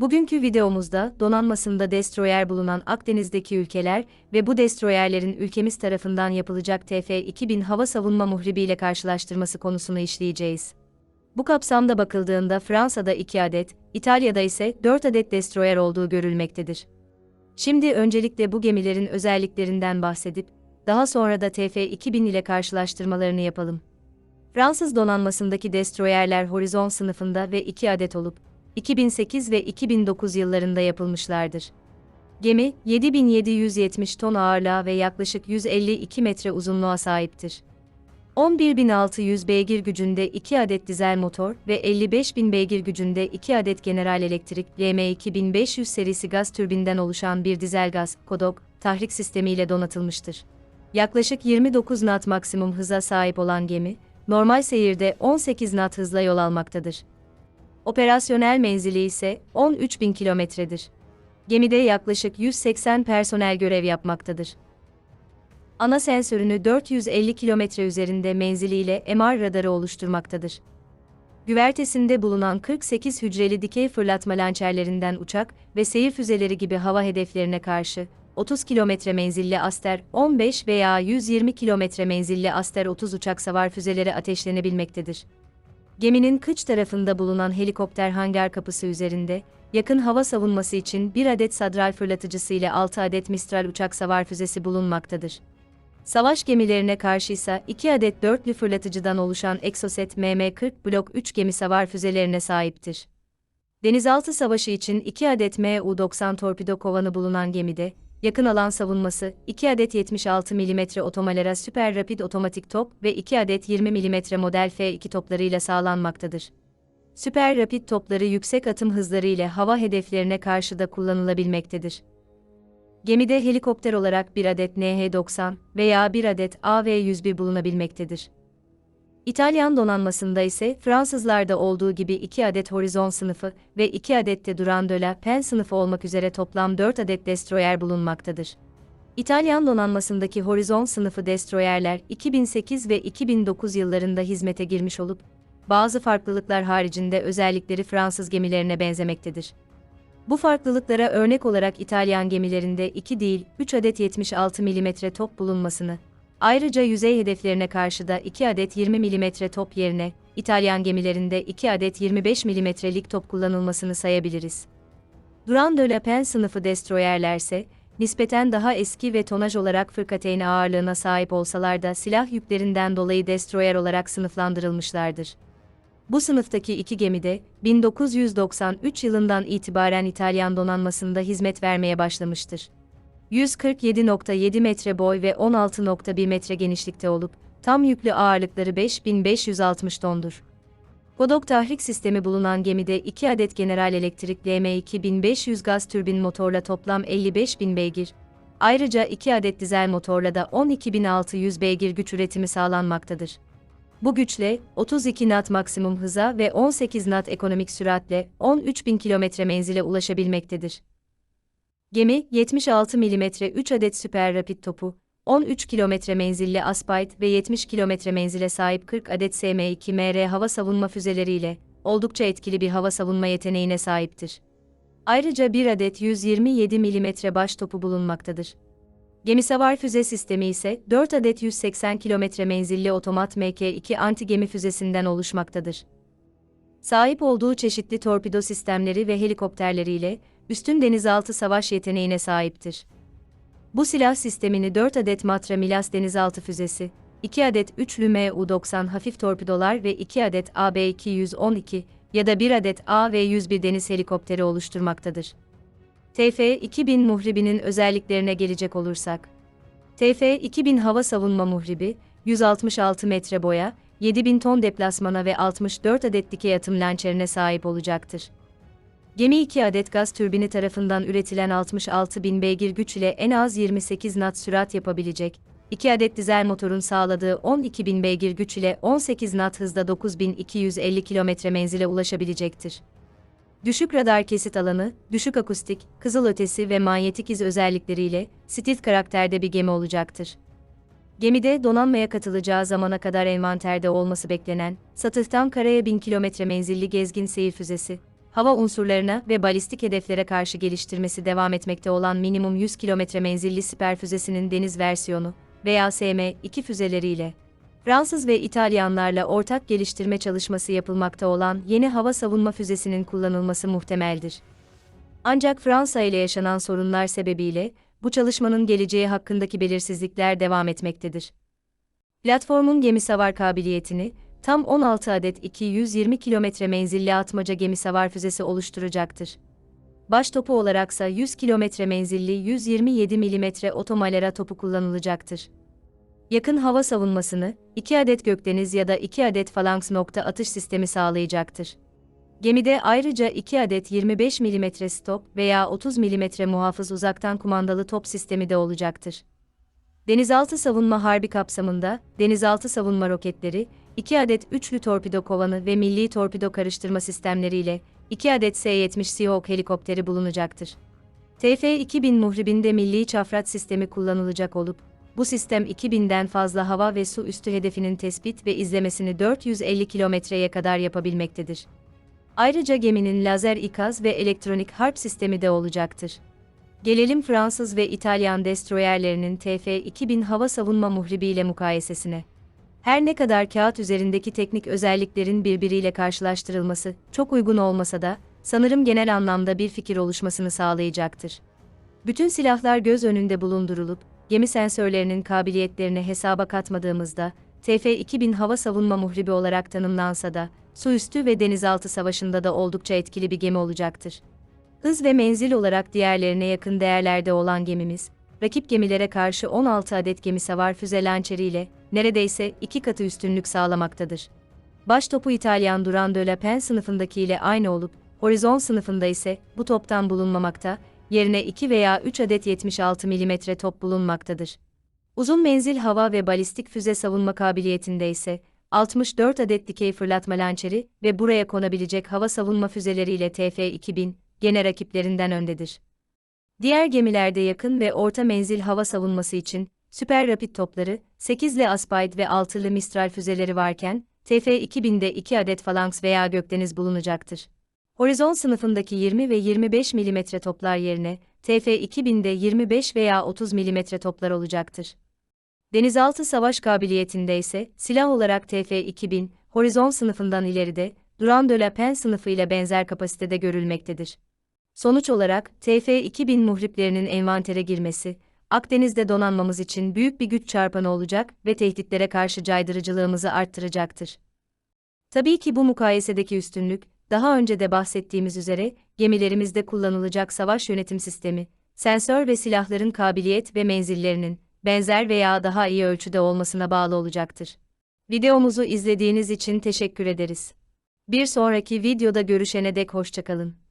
Bugünkü videomuzda donanmasında destroyer bulunan Akdeniz'deki ülkeler ve bu destroyerlerin ülkemiz tarafından yapılacak TF-2000 hava savunma muhribi ile karşılaştırması konusunu işleyeceğiz. Bu kapsamda bakıldığında Fransa'da 2 adet, İtalya'da ise 4 adet destroyer olduğu görülmektedir. Şimdi öncelikle bu gemilerin özelliklerinden bahsedip, daha sonra da TF-2000 ile karşılaştırmalarını yapalım. Fransız donanmasındaki destroyerler Horizon sınıfında ve 2 adet olup, 2008 ve 2009 yıllarında yapılmışlardır. Gemi, 7770 ton ağırlığa ve yaklaşık 152 metre uzunluğa sahiptir. 11.600 beygir gücünde 2 adet dizel motor ve 55.000 beygir gücünde 2 adet General Electric LM2500 serisi gaz türbinden oluşan bir dizel gaz, kodok, tahrik sistemiyle donatılmıştır. Yaklaşık 29 knot maksimum hıza sahip olan gemi, normal seyirde 18 knot hızla yol almaktadır. Operasyonel menzili ise 13.000 kilometredir. Gemide yaklaşık 180 personel görev yapmaktadır. Ana sensörünü 450 kilometre üzerinde menziliyle MR radarı oluşturmaktadır. Güvertesinde bulunan 48 hücreli dikey fırlatma lançerlerinden uçak ve seyir füzeleri gibi hava hedeflerine karşı 30 kilometre menzilli Aster 15 veya 120 kilometre menzilli Aster 30 uçak savar füzeleri ateşlenebilmektedir. Geminin kıç tarafında bulunan helikopter hangar kapısı üzerinde, yakın hava savunması için bir adet sadral fırlatıcısı ile 6 adet Mistral uçak savar füzesi bulunmaktadır. Savaş gemilerine karşı ise 2 adet dörtlü fırlatıcıdan oluşan Exocet MM-40 Blok 3 gemi savar füzelerine sahiptir. Denizaltı savaşı için 2 adet MU-90 torpido kovanı bulunan gemide, yakın alan savunması, 2 adet 76 mm otomalera süper rapid otomatik top ve 2 adet 20 mm model F2 toplarıyla sağlanmaktadır. Süper rapid topları yüksek atım hızları ile hava hedeflerine karşı da kullanılabilmektedir. Gemide helikopter olarak bir adet NH-90 veya bir adet AV-101 bulunabilmektedir. İtalyan donanmasında ise Fransızlarda olduğu gibi 2 adet Horizon sınıfı ve 2 adet de Durandöla Pen sınıfı olmak üzere toplam 4 adet destroyer bulunmaktadır. İtalyan donanmasındaki Horizon sınıfı destroyerler 2008 ve 2009 yıllarında hizmete girmiş olup, bazı farklılıklar haricinde özellikleri Fransız gemilerine benzemektedir. Bu farklılıklara örnek olarak İtalyan gemilerinde 2 değil, 3 adet 76 mm top bulunmasını, ayrıca yüzey hedeflerine karşı da 2 adet 20 mm top yerine, İtalyan gemilerinde 2 adet 25 mm'lik top kullanılmasını sayabiliriz. Duran de la Pen sınıfı destroyerlerse, nispeten daha eski ve tonaj olarak fırkateyn ağırlığına sahip olsalar da silah yüklerinden dolayı destroyer olarak sınıflandırılmışlardır. Bu sınıftaki iki gemide 1993 yılından itibaren İtalyan donanmasında hizmet vermeye başlamıştır. 147.7 metre boy ve 16.1 metre genişlikte olup tam yüklü ağırlıkları 5560 tondur. Godok tahrik sistemi bulunan gemide 2 adet General Electric LM2500 gaz türbin motorla toplam 55.000 beygir, ayrıca 2 adet dizel motorla da 12.600 beygir güç üretimi sağlanmaktadır. Bu güçle 32 knot maksimum hıza ve 18 knot ekonomik süratle 13.000 kilometre menzile ulaşabilmektedir. Gemi 76 mm 3 adet süper rapid topu, 13 kilometre menzilli Aspite ve 70 kilometre menzile sahip 40 adet SM-2MR hava savunma füzeleriyle oldukça etkili bir hava savunma yeteneğine sahiptir. Ayrıca bir adet 127 mm baş topu bulunmaktadır. Gemisavar füze sistemi ise 4 adet 180 kilometre menzilli otomat Mk2 anti-gemi füzesinden oluşmaktadır. Sahip olduğu çeşitli torpido sistemleri ve helikopterleriyle üstün denizaltı savaş yeteneğine sahiptir. Bu silah sistemini 4 adet Matra Milas denizaltı füzesi, 2 adet 3'lü MU-90 hafif torpidolar ve 2 adet AB-212 ya da 1 adet AV-101 deniz helikopteri oluşturmaktadır. TF-2000 muhribinin özelliklerine gelecek olursak. TF-2000 hava savunma muhribi, 166 metre boya, 7000 ton deplasmana ve 64 adet dikey atım lançerine sahip olacaktır. Gemi 2 adet gaz türbini tarafından üretilen 66 bin beygir güç ile en az 28 knot sürat yapabilecek, 2 adet dizel motorun sağladığı 12 bin beygir güç ile 18 knot hızda 9250 km menzile ulaşabilecektir. Düşük radar kesit alanı, düşük akustik, kızıl ötesi ve manyetik iz özellikleriyle stealth karakterde bir gemi olacaktır. Gemide donanmaya katılacağı zamana kadar envanterde olması beklenen, satıhtan karaya 1000 kilometre menzilli gezgin seyir füzesi, hava unsurlarına ve balistik hedeflere karşı geliştirmesi devam etmekte olan minimum 100 kilometre menzilli siper füzesinin deniz versiyonu veya SM-2 füzeleriyle Fransız ve İtalyanlarla ortak geliştirme çalışması yapılmakta olan yeni hava savunma füzesinin kullanılması muhtemeldir. Ancak Fransa ile yaşanan sorunlar sebebiyle bu çalışmanın geleceği hakkındaki belirsizlikler devam etmektedir. Platformun gemi savar kabiliyetini tam 16 adet 220 kilometre menzilli atmaca gemi savar füzesi oluşturacaktır. Baş topu olaraksa 100 kilometre menzilli 127 mm otomalera topu kullanılacaktır. Yakın hava savunmasını 2 adet gökdeniz ya da 2 adet falanks nokta atış sistemi sağlayacaktır. Gemide ayrıca 2 adet 25 mm stok veya 30 mm muhafız uzaktan kumandalı top sistemi de olacaktır. Denizaltı savunma harbi kapsamında, denizaltı savunma roketleri, 2 adet üçlü torpido kovanı ve milli torpido karıştırma sistemleriyle 2 adet S-70 Seahawk helikopteri bulunacaktır. TF-2000 muhribinde milli çafrat sistemi kullanılacak olup, bu sistem 2000'den fazla hava ve su üstü hedefinin tespit ve izlemesini 450 kilometreye kadar yapabilmektedir. Ayrıca geminin lazer ikaz ve elektronik harp sistemi de olacaktır. Gelelim Fransız ve İtalyan destroyerlerinin TF-2000 hava savunma muhribiyle mukayesesine. Her ne kadar kağıt üzerindeki teknik özelliklerin birbiriyle karşılaştırılması çok uygun olmasa da, sanırım genel anlamda bir fikir oluşmasını sağlayacaktır. Bütün silahlar göz önünde bulundurulup, gemi sensörlerinin kabiliyetlerini hesaba katmadığımızda, TF-2000 hava savunma muhribi olarak tanımlansa da, su üstü ve denizaltı savaşında da oldukça etkili bir gemi olacaktır. Hız ve menzil olarak diğerlerine yakın değerlerde olan gemimiz, rakip gemilere karşı 16 adet gemi savar füze lançeriyle neredeyse iki katı üstünlük sağlamaktadır. Baş topu İtalyan Duran de la Pen sınıfındaki ile aynı olup, Horizon sınıfında ise bu toptan bulunmamakta, yerine 2 veya 3 adet 76 mm top bulunmaktadır. Uzun menzil hava ve balistik füze savunma kabiliyetinde ise 64 adet dikey fırlatma lançeri ve buraya konabilecek hava savunma füzeleriyle TF-2000 gene rakiplerinden öndedir. Diğer gemilerde yakın ve orta menzil hava savunması için süper rapid topları, 8'li Aspide ve 6'lı Mistral füzeleri varken, TF-2000'de 2 adet Phalanx veya Gökdeniz bulunacaktır. Horizon sınıfındaki 20 ve 25 mm toplar yerine, TF-2000'de 25 veya 30 mm toplar olacaktır. Denizaltı savaş kabiliyetinde ise silah olarak TF-2000, Horizon sınıfından ileride, Duran de la Pen sınıfı ile benzer kapasitede görülmektedir. Sonuç olarak, TF-2000 muhriplerinin envantere girmesi, Akdeniz'de donanmamız için büyük bir güç çarpanı olacak ve tehditlere karşı caydırıcılığımızı arttıracaktır. Tabii ki bu mukayesedeki üstünlük, daha önce de bahsettiğimiz üzere, gemilerimizde kullanılacak savaş yönetim sistemi, sensör ve silahların kabiliyet ve menzillerinin, benzer veya daha iyi ölçüde olmasına bağlı olacaktır. Videomuzu izlediğiniz için teşekkür ederiz. Bir sonraki videoda görüşene dek hoşçakalın.